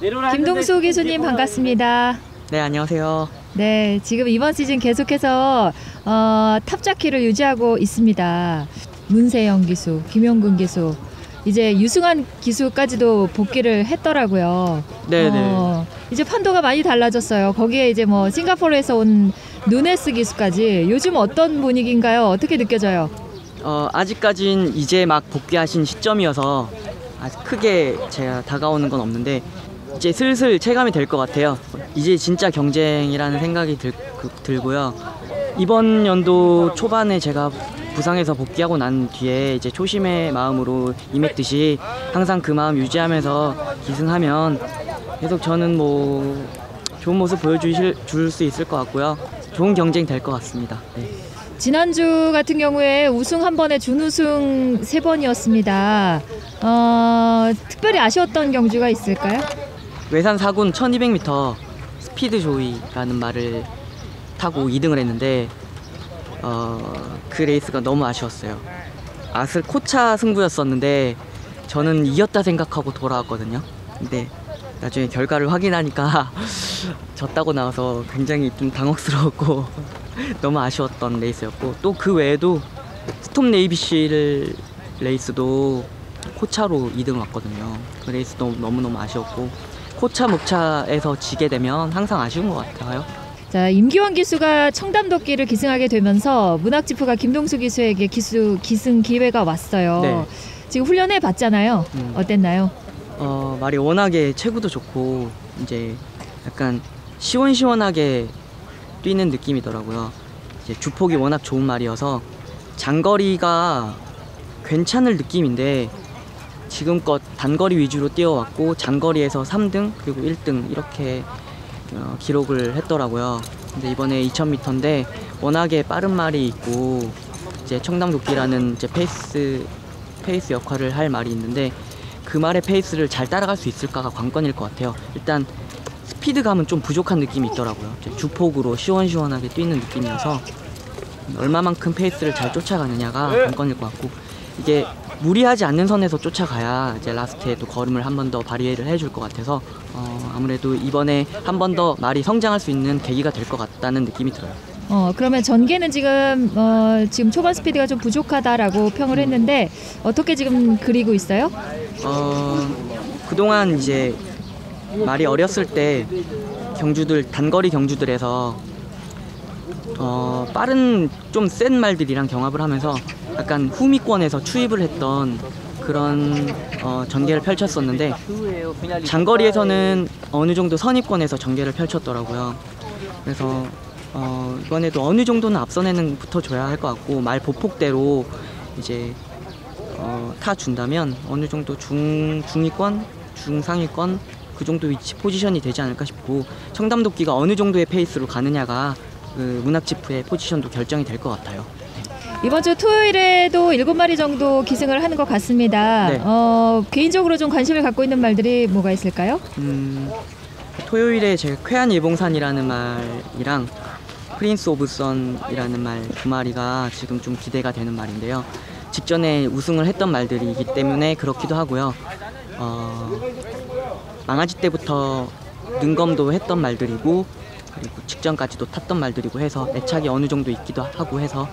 김동수 기수님 반갑습니다. 네, 안녕하세요. 네, 지금 이번 시즌 계속해서 어, 탑자 키를 유지하고 있습니다. 문세영 기수, 김용근 기수, 이제 유승환 기수까지도 복귀를 했더라고요. 네, 네. 어, 이제 판도가 많이 달라졌어요. 거기에 이제 뭐 싱가포르에서 온 누네스 기수까지 요즘 어떤 분위기인가요? 어떻게 느껴져요? 어, 아직까진 이제 막 복귀하신 시점이어서 아직 크게 제가 다가오는 건 없는데 이제 슬슬 체감이 될 것 같아요. 이제 진짜 경쟁이라는 생각이 들, 그- 들고요. 이번 연도 초반에 제가 부상에서 복귀하고 난 뒤에 이제 초심의 마음으로 임했듯이 항상 그 마음 유지하면서 기승하면 계속 저는 뭐 좋은 모습 보여주실 줄 수 있을 것 같고요. 좋은 경쟁 될 것 같습니다. 네. 지난주 같은 경우에 우승 한 번에 준우승 세 번이었습니다. 어, 특별히 아쉬웠던 경주가 있을까요? 외산 사군 1200m 스피드 조이라는 말을 타고 2등을 했는데 어, 그 레이스가 너무 아쉬웠어요. 아슬 코차 승부였었는데 저는 이겼다 생각하고 돌아왔거든요. 근데 나중에 결과를 확인하니까 졌다고 나와서 굉장히 좀 당혹스러웠고 너무 아쉬웠던 레이스였고 또 그 외에도 스톰 네이비실 레이스도 코차로 2등 왔거든요. 그 레이스도 너무너무 아쉬웠고 코차 목차에서 지게 되면 항상 아쉬운 것 같아요. 자, 임기원 기수가 청담도끼를 기승하게 되면서 문학지프가 김동수 기수에게 기수 기승 기회가 왔어요. 네. 지금 훈련해 봤잖아요. 음. 어땠나요? 어, 말이 워낙에 체구도 좋고 이제 약간 시원시원하게 뛰는 느낌이더라고요. 이제 주폭이 워낙 좋은 말이어서 장거리가 괜찮을 느낌인데 지금껏 단거리 위주로 뛰어왔고 장거리에서 3등 그리고 1등 이렇게 어, 기록을 했더라고요. 근데 이번에 2000m인데 워낙에 빠른 말이 있고 이제 청담도끼라는 이제 페이스 페이스 역할을 할 말이 있는데 그 말의 페이스를 잘 따라갈 수 있을까가 관건일 것 같아요. 일단 스피드감은 좀 부족한 느낌이 있더라고요. 주폭으로 시원시원하게 뛰는 느낌이어서 얼마만큼 페이스를 잘 쫓아가느냐가 관건일 것 같고 이게 무리하지 않는 선에서 쫓아가야 이제 라스트에 또 걸음을 한 번 더 발휘를 해줄 것 같아서 어, 아무래도 이번에 한 번 더 말이 성장할 수 있는 계기가 될 것 같다는 느낌이 들어요. 어, 그러면 전개는 지금 어, 지금 초반 스피드가 좀 부족하다라고 평을 했는데 어떻게 지금 그리고 있어요? 어, 그동안 이제 말이 어렸을 때 경주들 단거리 경주들에서 어, 빠른 좀 센 말들이랑 경합을 하면서 약간 후미권에서 추입을 했던 그런 어, 전개를 펼쳤었는데 장거리에서는 어느 정도 선입권에서 전개를 펼쳤더라고요. 그래서 어, 이번에도 어느 정도는 앞선에는 붙어줘야 할 것 같고 말 보폭대로 이제 어, 타 준다면 어느 정도 중 중위권, 중상위권 그 정도 위치 포지션이 되지 않을까 싶고 청담도끼가 어느 정도의 페이스로 가느냐가 그 문학지프의 포지션도 결정이 될 것 같아요. 이번 주 토요일에도 일곱 마리 정도 기승을 하는 것 같습니다. 네. 어, 개인적으로 좀 관심을 갖고 있는 말들이 뭐가 있을까요? 음, 토요일에 제가 쾌한 예봉산이라는 말이랑 프린스 오브 선이라는 말 두 마리가 지금 좀 기대가 되는 말인데요. 직전에 우승을 했던 말들이기 때문에 그렇기도 하고요. 어, 망아지 때부터 능검도 했던 말들이고 그리고 직전까지도 탔던 말들이고 해서 애착이 어느 정도 있기도 하고 해서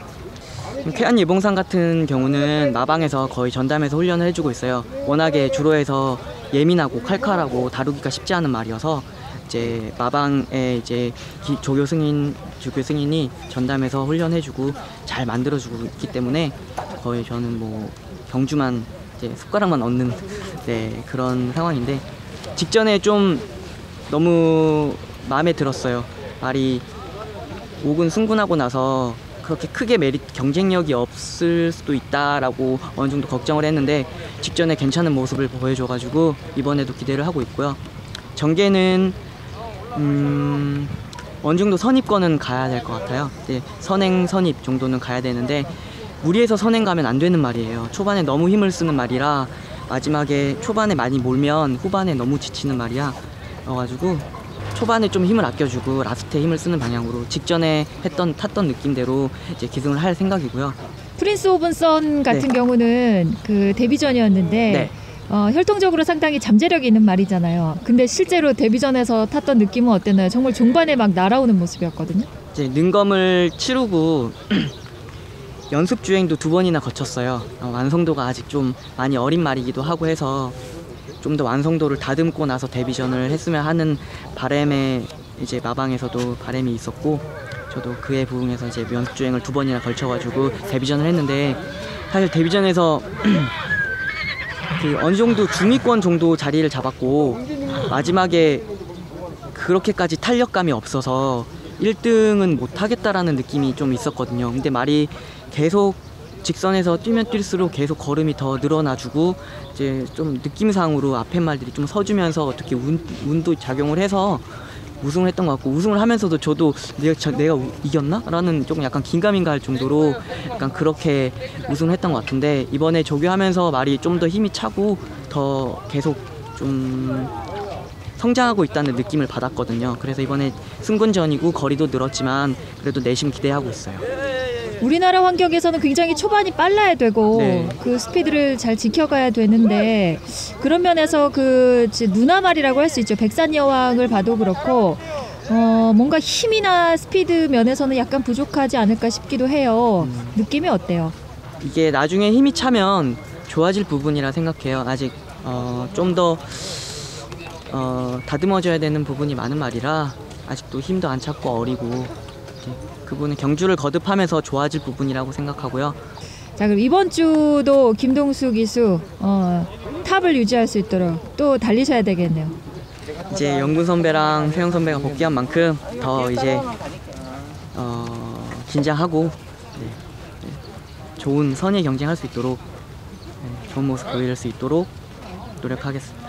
쾌한 예봉산 같은 경우는 마방에서 거의 전담해서 훈련을 해주고 있어요. 워낙에 주로에서 예민하고 칼칼하고 다루기가 쉽지 않은 말이어서 이제 마방에 이제 기- 조교 승인 조교 승인이 전담해서 훈련해주고 잘 만들어주고 있기 때문에 거의 저는 뭐 경주만 이제 숟가락만 얻는 네 그런 상황인데 직전에 좀 너무 마음에 들었어요. 말이 5군 승군하고 나서 그렇게 크게 메리 경쟁력이 없을 수도 있다라고 어느 정도 걱정을 했는데 직전에 괜찮은 모습을 보여줘가지고 이번에도 기대를 하고 있고요. 전개는 음, 어느 정도 선입권은 가야 될 것 같아요. 네, 선행 선입 정도는 가야 되는데 무리해서 선행 가면 안 되는 말이에요. 초반에 너무 힘을 쓰는 말이라 마지막에 초반에 많이 몰면 후반에 너무 지치는 말이야. 그래가지고 초반에 좀 힘을 아껴주고 라스트에 힘을 쓰는 방향으로 직전에 했던 탔던 느낌대로 이제 기승을 할 생각이고요. 프린스 오븐 선 같은 네. 경우는 그 데뷔전이었는데 네. 어, 혈통적으로 상당히 잠재력이 있는 말이잖아요. 근데 실제로 데뷔전에서 탔던 느낌은 어땠나요? 정말 종반에 막 날아오는 모습이었거든요. 이제 능검을 치르고 연습 주행도 두 번이나 거쳤어요. 어, 완성도가 아직 좀 많이 어린 말이기도 하고 해서 좀 더 완성도를 다듬고 나서 데뷔전을 했으면 하는 바람에 이제 마방에서도 바람이 있었고 저도 그에 부응해서 이제 연습 주행을 두 번이나 걸쳐가지고 데뷔전을 했는데 사실 데뷔전에서 그 어느 정도 중위권 정도 자리를 잡았고 마지막에 그렇게까지 탄력감이 없어서 1등은 못 하겠다라는 느낌이 좀 있었거든요. 근데 말이 계속 직선에서 뛰면 뛸수록 계속 걸음이 더 늘어나주고 이제 좀 느낌상으로 앞에 말들이 좀 서주면서 어떻게 운, 운도 작용을 해서 우승을 했던 것 같고 우승을 하면서도 저도 내가, 저, 내가 우- 이겼나? 라는 조금 약간 긴가민가 할 정도로 약간 그렇게 우승을 했던 것 같은데 이번에 조교하면서 말이 좀 더 힘이 차고 더 계속 좀 성장하고 있다는 느낌을 받았거든요. 그래서 이번에 승군전이고 거리도 늘었지만 그래도 내심 기대하고 있어요. 우리나라 환경에서는 굉장히 초반이 빨라야 되고 네. 그 스피드를 잘 지켜가야 되는데 그런 면에서 그 지- 누나 말이라고 할 수 있죠. 백산 여왕을 봐도 그렇고 어, 뭔가 힘이나 스피드 면에서는 약간 부족하지 않을까 싶기도 해요. 음. 느낌이 어때요? 이게 나중에 힘이 차면 좋아질 부분이라 생각해요. 아직 어, 좀더 어, 다듬어져야 되는 부분이 많은 말이라 아직도 힘도 안 찼고 어리고 이제 그분은 경주를 거듭하면서 좋아질 부분이라고 생각하고요. 자 그럼 이번 주도 김동수 기수 어, 탑을 유지할 수 있도록 또 달리셔야 되겠네요. 이제 영군 선배랑 세영 선배가 복귀한 만큼 더 이제 어, 긴장하고 네, 네, 좋은 선의 경쟁할 수 있도록 네, 좋은 모습 보일 수 있도록 노력하겠습니다.